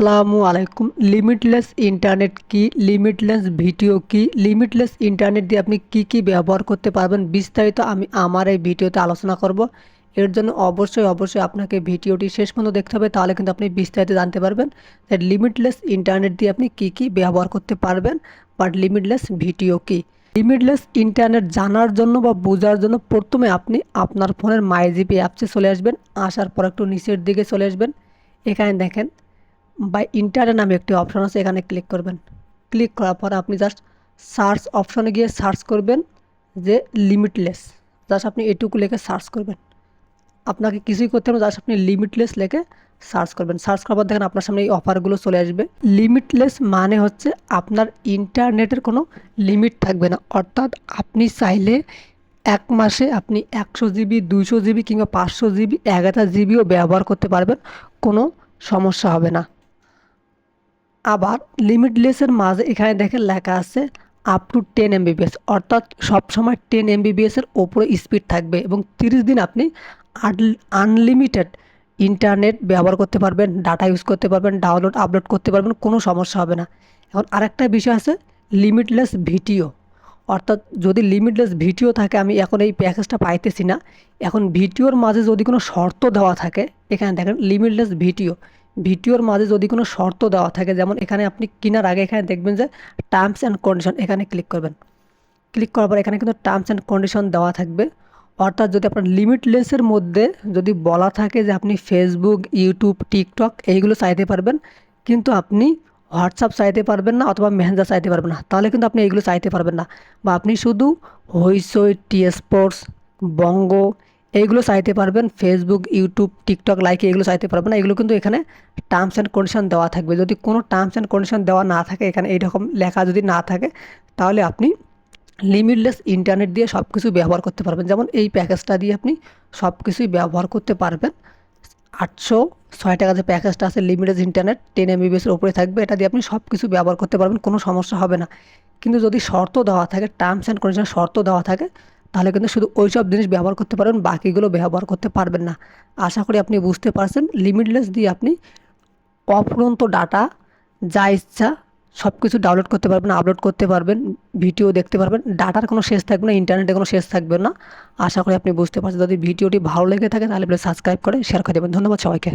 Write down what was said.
আসসালামু আলাইকুম। Limitless internet কি? লিমিটলেস ভিডিও কি? লিমিটলেস ইন্টারনেট দিয়ে আপনি কি কি ব্যবহার করতে পারবেন? বিস্তারিত আমি আমার এই ভিডিওতে আলোচনা করব। এর জন্য অবশ্যই অবশ্যই আপনাকে ভিডিওটি শেষ পর্যন্ত দেখতে হবে, তাহলে কিন্তু আপনি বিস্তারিত জানতে পারবেন লিমিটলেস ইন্টারনেট দিয়ে আপনি কি কি ব্যবহার করতে পারবেন বাট লিমিটলেস ভিডিও কি? লিমিটলেস ইন্টারনেট জানার জন্য বা বোঝার জন্য প্রথমে আপনি আপনার ফোনের মাইজিপি অ্যাপসে চলে আসবেন, আসার পর একটু নিচের দিকে চলে আসবেন। এখানে দেখেন বাই ইন্টারনেট নামে একটি অপশন আছে, এখানে ক্লিক করবেন। ক্লিক করার পর আপনি জাস্ট সার্চ অপশনে গিয়ে সার্চ করবেন যে লিমিটলেস জাস্ট আপনি এটুকু লেখে সার্চ করবেন। আপনাকে কিছুই করতে হবে জাস্ট আপনি লিমিটলেস লেখে সার্চ করবেন। সার্চ করার পর দেখেন আপনার সামনে এই অফারগুলো চলে আসবে। লিমিটলেস মানে হচ্ছে আপনার ইন্টারনেটের কোনো লিমিট থাকবে না। অর্থাৎ আপনি চাইলে এক মাসে আপনি একশো জিবি, দুইশো জিবি কিংবা পাঁচশো জিবি হাজার জিবিও ব্যবহার করতে পারবেন, কোনো সমস্যা হবে না। আবার লিমিটলেসের মাঝে এখানে দেখেন লেখা আছে আপ টু টেন এমবিবিএস অর্থাৎ সবসময় টেন এমবিবিএসের ওপরে স্পিড থাকবে এবং তিরিশ দিন আপনি আনলিমিটেড ইন্টারনেট ব্যবহার করতে পারবেন ডাটা ইউজ করতে পারবেন ডাউনলোড আপলোড করতে পারবেন, কোনো সমস্যা হবে না। এখন আরেকটা বিষয় আছে লিমিটলেস ভিডিও অর্থাৎ যদি লিমিটলেস ভিডিও থাকে, আমি এখন এই প্যাকেজটা পাইতেছি না, এখন ভিডিওর মাঝে যদি কোনো শর্ত দেওয়া থাকে, এখানে দেখেন লিমিটলেস ভিডিও ভিডিওর মাঝে যদি কোনো শর্ত দেওয়া থাকে, যেমন এখানে আপনি কেনার আগে এখানে দেখবেন যে টার্মস অ্যান্ড কন্ডিশন এখানে ক্লিক করবেন। ক্লিক করার পর এখানে কিন্তু টার্মস অ্যান্ড কন্ডিশন দেওয়া থাকবে। অর্থাৎ যদি আপনার লিমিটলেসের মধ্যে যদি বলা থাকে যে আপনি ফেসবুক ইউটিউব টিকটক এইগুলো চাইতে পারবেন, কিন্তু আপনি হোয়াটসঅ্যাপ চাইতে পারবেন না অথবা মেহেঞ্জা চাইতে পারবেন না, তাহলে কিন্তু আপনি এইগুলো চাইতে পারবেন না। বা আপনি শুধু হইসই টি স্পোর্টস বঙ্গ এইগুলো চাইতে পারবেন ফেসবুক ইউটিউব টিকটক লাইক এগুলো চাইতে পারবেন এগুলো কিন্তু এখানে টার্মস অ্যান্ড কন্ডিশন দেওয়া থাকবে। যদি কোনো টার্মস অ্যান্ড কন্ডিশন দেওয়া না থাকে, এখানে এইরকম লেখা যদি না থাকে, তাহলে আপনি লিমিটলেস ইন্টারনেট দিয়ে সব কিছু ব্যবহার করতে পারবেন। যেমন এই প্যাকেজটা দিয়ে আপনি সব কিছুই ব্যবহার করতে পারবেন। আটশো ছয় টাকা যে প্যাকেজটা আছে লিমিটেড ইন্টারনেট টেন এমবিবিএসের উপরে থাকবে। এটা দিয়ে আপনি সব কিছু ব্যবহার করতে পারবেন, কোনো সমস্যা হবে না। কিন্তু যদি শর্ত দেওয়া থাকে টার্মস অ্যান্ড কন্ডিশন শর্ত দেওয়া থাকে তাহলে কিন্তু শুধু ওই সব জিনিস ব্যবহার করতে পারবেন বাকিগুলো ব্যবহার করতে পারবেন না। আশা করি আপনি বুঝতে পারছেন লিমিটলেস দিয়ে আপনি অফুরন্ত ডাটা যা ইচ্ছা সব কিছু ডাউনলোড করতে পারবেন আপলোড করতে পারবেন ভিডিও দেখতে পারবেন। ডাটার কোনো শেষ থাকবে না ইন্টারনেটে কোনো শেষ থাকবে না। আশা করি আপনি বুঝতে পারছেন। যদি ভিডিওটি ভালো লেগে থাকে তাহলে সাবস্ক্রাইব করে শেয়ার করে দেবেন। ধন্যবাদ সবাইকে।